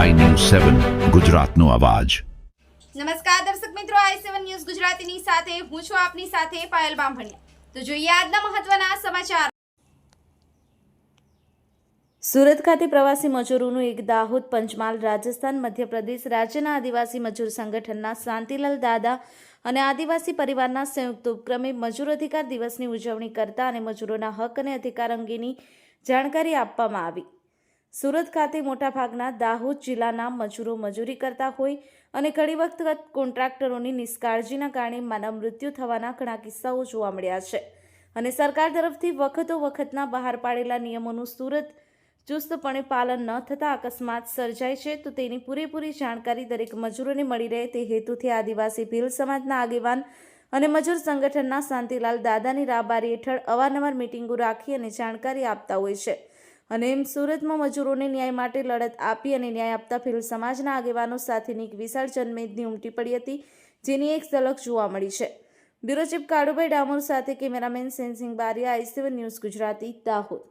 સેવન ગુજરાતનો અવાજ. નમસ્કાર દર્શક મિત્રો આઈ સેવન ન્યૂઝ ગુજરાતીની સાથે હું છું આપની સાથે પાયલ બામભણિયા. તો જોઈએ આજના મહત્વના સમાચાર. સુરત ખાતે પ્રવાસી મજૂરોનું એક દાહોદ પંચમહાલ રાજસ્થાન મધ્યપ્રદેશ રાજ્યના આદિવાસી મજૂર સંગઠનના શાંતિલાલ દાદા અને આદિવાસી પરિવારના સંયુક્ત ઉપક્રમે મજૂર અધિકાર દિવસની ઉજવણી કરતા અને મજૂરોના હક અને અધિકાર અંગેની જાણકારી આપવામાં આવી. સુરત ખાતે મોટાભાગના દાહોદ જિલ્લાના મજૂરો મજૂરી કરતા હોય અને ઘણી વખત કોન્ટ્રાક્ટરોની નિષ્કાળજીના કારણે માનવ મૃત્યુ થવાના ઘણા કિસ્સાઓ જોવા મળ્યા છે. અને સરકાર તરફથી વખતો વખતના બહાર પાડેલા નિયમોનું સુરત ચુસ્તપણે પાલન ન થતાં અકસ્માત સર્જાય છે, તો તેની પૂરેપૂરી જાણકારી દરેક મજૂરોને મળી રહે તે હેતુથી આદિવાસી ભીલ સમાજના આગેવાન અને મજૂર સંગઠનના શાંતિલાલ દાદાની રાબારી હેઠળ અવારનવાર મિટિંગો રાખી અને જાણકારી આપતા હોય છે. અને એમ સુરતમાં મજૂરોને ન્યાય માટે લડત આપી અને ન્યાય આપતા ભીલ સમાજના આગેવાનો સાથેની એક વિશાળ જનમેદની ઉમટી પડી હતી, જેની એક ઝલક જોવા મળી છે. બ્યુરો ચીફ કાળુભાઈ ડામોર સાથે cameraman Sensing Bariya I C one news Gujarati, Dahod.